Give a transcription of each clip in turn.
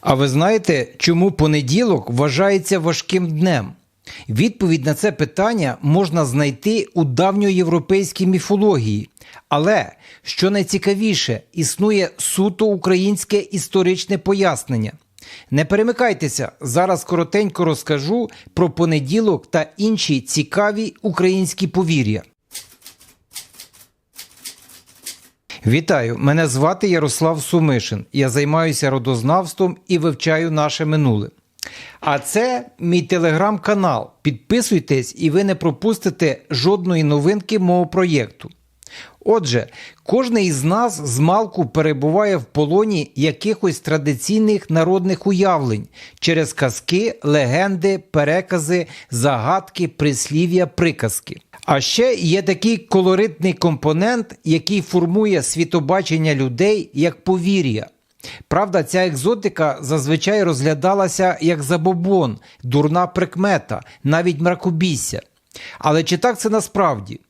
А ви знаєте, чому понеділок вважається важким днем? Відповідь на це питання можна знайти у давньоєвропейській міфології. Але що найцікавіше, існує суто українське історичне пояснення. Не перемикайтеся, зараз коротенько розкажу про понеділок та інші цікаві українські повір'я. Вітаю! Мене звати Ярослав Сумишин. Я займаюся родознавством і вивчаю наше минуле. А це мій телеграм-канал. Підписуйтесь і ви не пропустите жодної новинки мого проєкту. Отже, кожний із нас з малку перебуває в полоні якихось традиційних народних уявлень через казки, легенди, перекази, загадки, прислів'я, приказки. А ще є такий колоритний компонент, який формує світобачення людей як повір'я. Правда, ця екзотика зазвичай розглядалася як забобон, дурна прикмета, навіть мракобісся. Але чи так це насправді?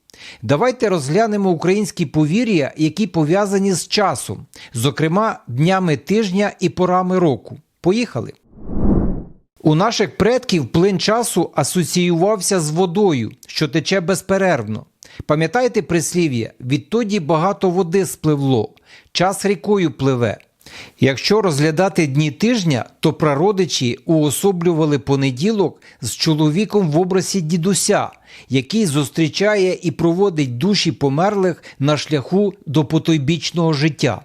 Давайте розглянемо українські повір'я, які пов'язані з часом, зокрема днями тижня і порами року. Поїхали! У наших предків плин часу асоціювався з водою, що тече безперервно. Пам'ятаєте прислів'я, відтоді багато води спливло, час рікою пливе. Якщо розглядати дні тижня, то прародичі уособлювали понеділок з чоловіком в образі дідуся, який зустрічає і проводить душі померлих на шляху до потойбічного життя.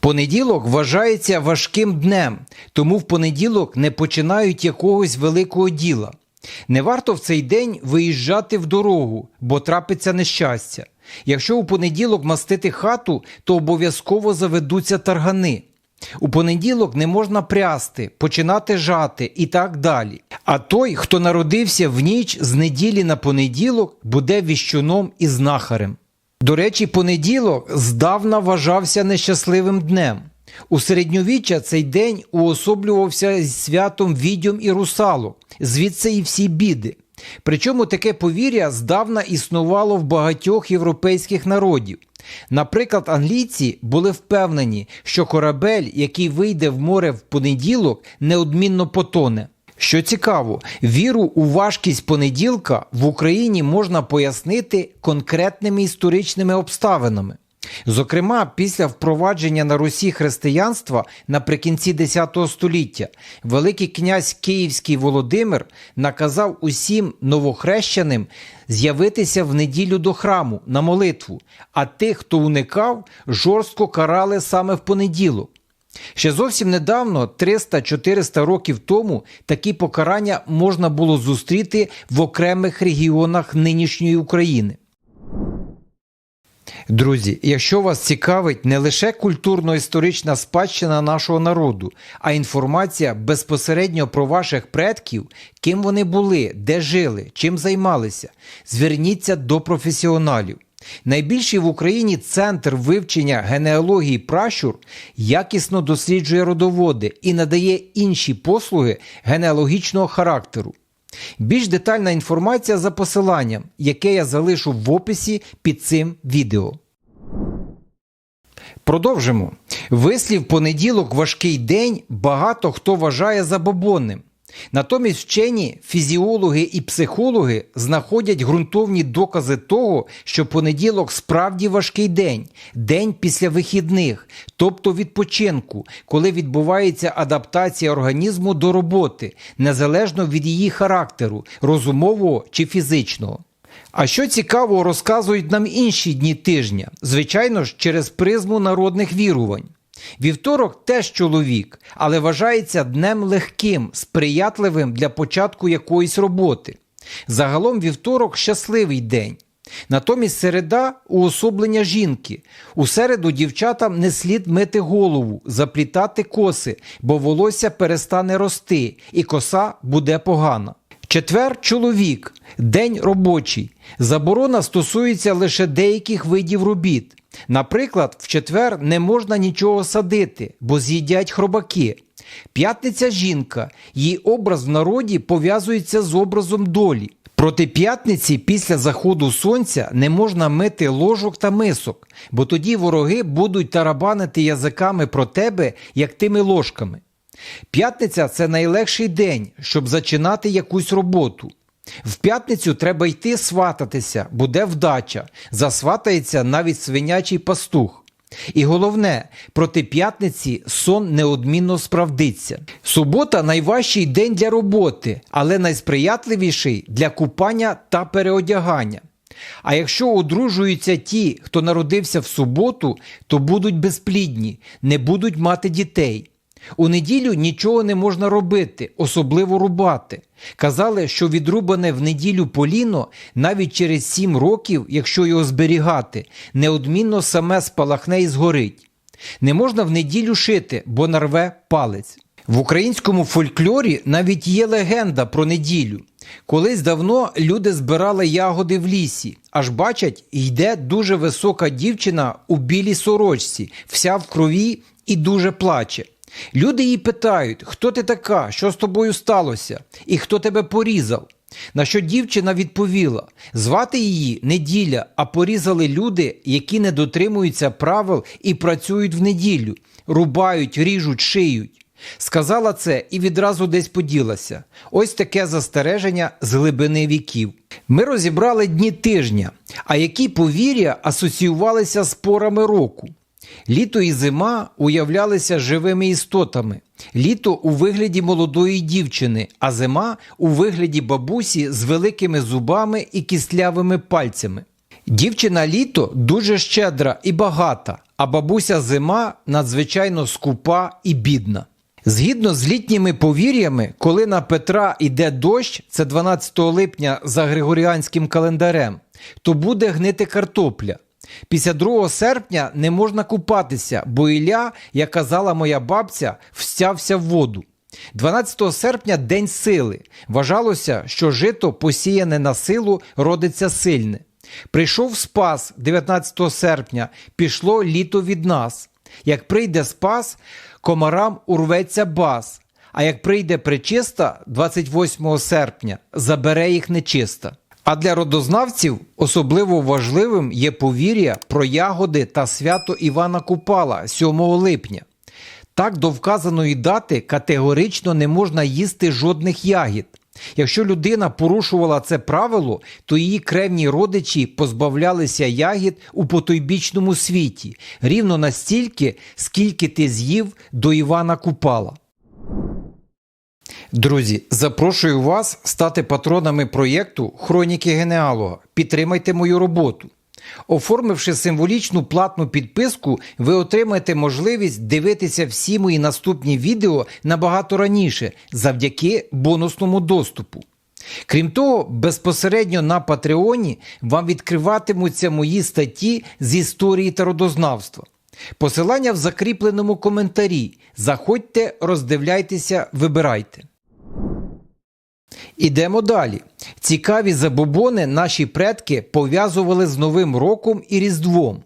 Понеділок вважається важким днем, тому в понеділок не починають якогось великого діла. Не варто в цей день виїжджати в дорогу, бо трапиться нещастя. Якщо у понеділок мастити хату, то обов'язково заведуться таргани. У понеділок не можна прясти, починати жати і так далі. А той, хто народився в ніч з неділі на понеділок, буде віщуном і знахарем. До речі, понеділок здавна вважався нещасливим днем. У середньовіччя цей день уособлювався святом відьом і русалок, звідси і всі біди. Причому таке повір'я здавна існувало в багатьох європейських народів. Наприклад, англійці були впевнені, що корабель, який вийде в море в понеділок, неодмінно потоне. Що цікаво, віру у важкість понеділка в Україні можна пояснити конкретними історичними обставинами. Зокрема, після впровадження на Русі християнства наприкінці X століття Великий князь Київський Володимир наказав усім новохрещеним з'явитися в неділю до храму на молитву, а тих, хто уникав, жорстко карали саме в понеділок. Ще зовсім недавно, 300-400 років тому, такі покарання можна було зустріти в окремих регіонах нинішньої України. Друзі, якщо вас цікавить не лише культурно-історична спадщина нашого народу, а інформація безпосередньо про ваших предків, ким вони були, де жили, чим займалися, зверніться до професіоналів. Найбільший в Україні центр вивчення генеалогії пращур якісно досліджує родоводи і надає інші послуги генеалогічного характеру. Більш детальна інформація за посиланням, яке я залишу в описі під цим відео. Продовжимо. Вислів понеділок важкий день багато хто вважає забобонним. Натомість вчені, фізіологи і психологи знаходять ґрунтовні докази того, що понеділок справді важкий день, день після вихідних, тобто відпочинку, коли відбувається адаптація організму до роботи, незалежно від її характеру, розумового чи фізичного. А що цікаво, розказують нам інші дні тижня, звичайно ж, через призму народних вірувань. Вівторок теж чоловік, але вважається днем легким, сприятливим для початку якоїсь роботи. Загалом вівторок щасливий день. Натомість середа уособлення жінки. У середу дівчатам не слід мити голову, заплітати коси, бо волосся перестане рости, і коса буде погана. Четвер чоловік, день робочий. Заборона стосується лише деяких видів робіт. Наприклад, в четвер не можна нічого садити, бо з'їдять хробаки. П'ятниця жінка, її образ в народі пов'язується з образом долі. Проти п'ятниці після заходу сонця не можна мити ложок та мисок, бо тоді вороги будуть тарабанити язиками про тебе, як тими ложками. П'ятниця це найлегший день, щоб зачинати якусь роботу. В п'ятницю треба йти свататися, буде вдача, засватається навіть свинячий пастух. І головне, проти п'ятниці сон неодмінно справдиться. Субота найважчий день для роботи, але найсприятливіший для купання та переодягання. А якщо одружуються ті, хто народився в суботу, то будуть безплідні, не будуть мати дітей. У неділю нічого не можна робити, особливо рубати. Казали, що відрубане в неділю поліно навіть через сім років, якщо його зберігати, неодмінно саме спалахне і згорить. Не можна в неділю шити, бо нарве палець. В українському фольклорі навіть є легенда про неділю. Колись давно люди збирали ягоди в лісі, аж бачать, йде дуже висока дівчина у білій сорочці, вся в крові і дуже плаче. Люди її питають, хто ти така, що з тобою сталося, і хто тебе порізав. На що дівчина відповіла: звати її неділя, а порізали люди, які не дотримуються правил і працюють в неділю, рубають, ріжуть, шиють. Сказала це і відразу десь поділася. Ось таке застереження з глибини віків. Ми розібрали дні тижня, а які повір'я асоціювалися з порами року. Літо і зима уявлялися живими істотами, літо у вигляді молодої дівчини, а зима у вигляді бабусі з великими зубами і кістлявими пальцями. Дівчина літо дуже щедра і багата, а бабуся зима надзвичайно скупа і бідна. Згідно з літніми повір'ями, коли на Петра йде дощ, це 12 липня за григоріанським календарем, то буде гнити картопля. Після 2 серпня не можна купатися, бо Ілля, як казала моя бабця, встявся в воду. 12 серпня день сили. Вважалося, що жито, посіяне на силу, родиться сильне. Прийшов спас 19 серпня, пішло літо від нас. Як прийде спас, комарам урветься бас, а як прийде причиста 28 серпня, забере їх нечиста. А для родознавців особливо важливим є повір'я про ягоди та свято Івана Купала 7 липня. Так до вказаної дати категорично не можна їсти жодних ягід. Якщо людина порушувала це правило, то її кревні родичі позбавлялися ягід у потойбічному світі рівно настільки, скільки ти з'їв до Івана Купала. Друзі, запрошую вас стати патронами проєкту Хроніки Генеалога. Підтримайте мою роботу. Оформивши символічну платну підписку, ви отримаєте можливість дивитися всі мої наступні відео набагато раніше завдяки бонусному доступу. Крім того, безпосередньо на Патреоні вам відкриватимуться мої статті з історії та родознавства. Посилання в закріпленому коментарі. Заходьте, роздивляйтеся, вибирайте. Ідемо далі. Цікаві забобони наші предки пов'язували з Новим роком і Різдвом.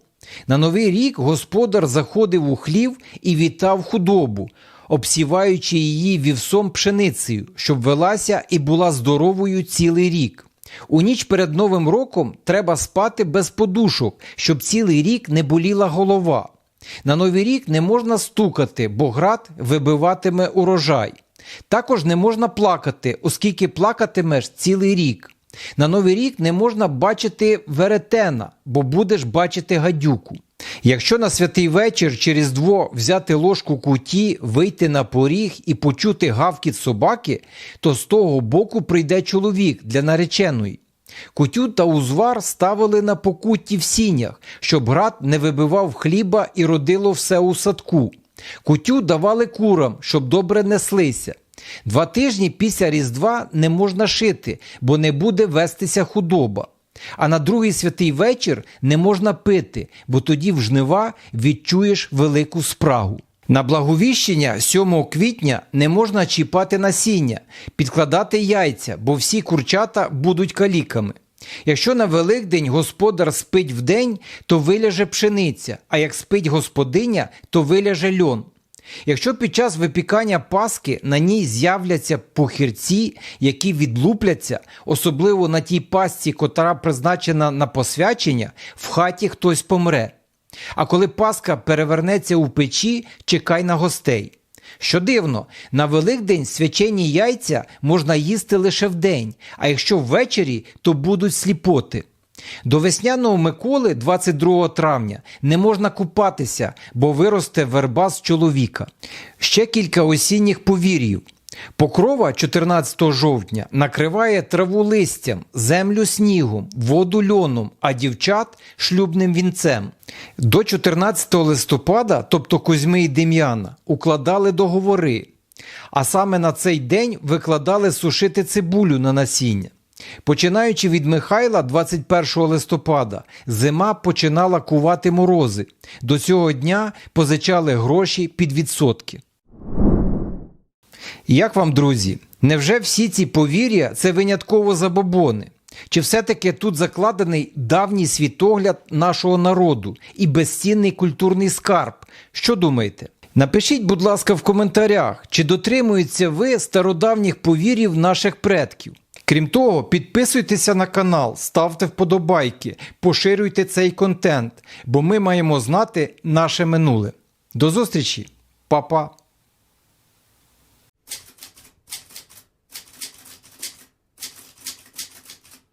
На Новий рік господар заходив у хлів і вітав худобу, обсіваючи її вівсом пшеницею, щоб велася і була здоровою цілий рік. У ніч перед Новим роком треба спати без подушок, щоб цілий рік не боліла голова. На Новий рік не можна стукати, бо град вибиватиме урожай. Також не можна плакати, оскільки плакатимеш цілий рік. На Новий рік не можна бачити веретена, бо будеш бачити гадюку. Якщо на святий вечір через дво взяти ложку куті, вийти на поріг і почути гавкіт собаки, то з того боку прийде чоловік для нареченої. Кутю та узвар ставили на покутті в сінях, щоб град не вибивав хліба і родило все у садку. Кутю давали курам, щоб добре неслися. Два тижні після Різдва не можна шити, бо не буде вестися худоба. А на другий святий вечір не можна пити, бо тоді в жнива відчуєш велику спрагу. На благовіщення 7 квітня не можна чіпати насіння, підкладати яйця, бо всі курчата будуть каліками. Якщо на Великдень господар спить вдень, то виляже пшениця, а як спить господиня, то виляже льон. Якщо під час випікання паски на ній з'являться похірці, які відлупляться, особливо на тій пасці, котра призначена на посвячення, в хаті хтось помре. А коли паска перевернеться у печі, чекай на гостей. Що дивно, на Великдень свячені яйця можна їсти лише вдень, а якщо ввечері, то будуть сліпоти. До весняного Миколи 22 травня не можна купатися, бо виросте верба з чоловіка. Ще кілька осінніх повір'їв. Покрова 14 жовтня накриває траву листям, землю снігом, воду льоном, а дівчат шлюбним вінцем. До 14 листопада, тобто Кузьми і Дем'яна, укладали договори, а саме на цей день викладали сушити цибулю на насіння. Починаючи від Михайла 21 листопада, зима починала кувати морози. До цього дня позичали гроші під відсотки. Як вам, друзі, невже всі ці повір'я це винятково забобони? Чи все-таки тут закладений давній світогляд нашого народу і безцінний культурний скарб? Що думаєте? Напишіть, будь ласка, в коментарях, чи дотримуєтеся ви стародавніх повір'їв наших предків. Крім того, підписуйтеся на канал, ставте вподобайки, поширюйте цей контент, бо ми маємо знати наше минуле. До зустрічі, Па-па!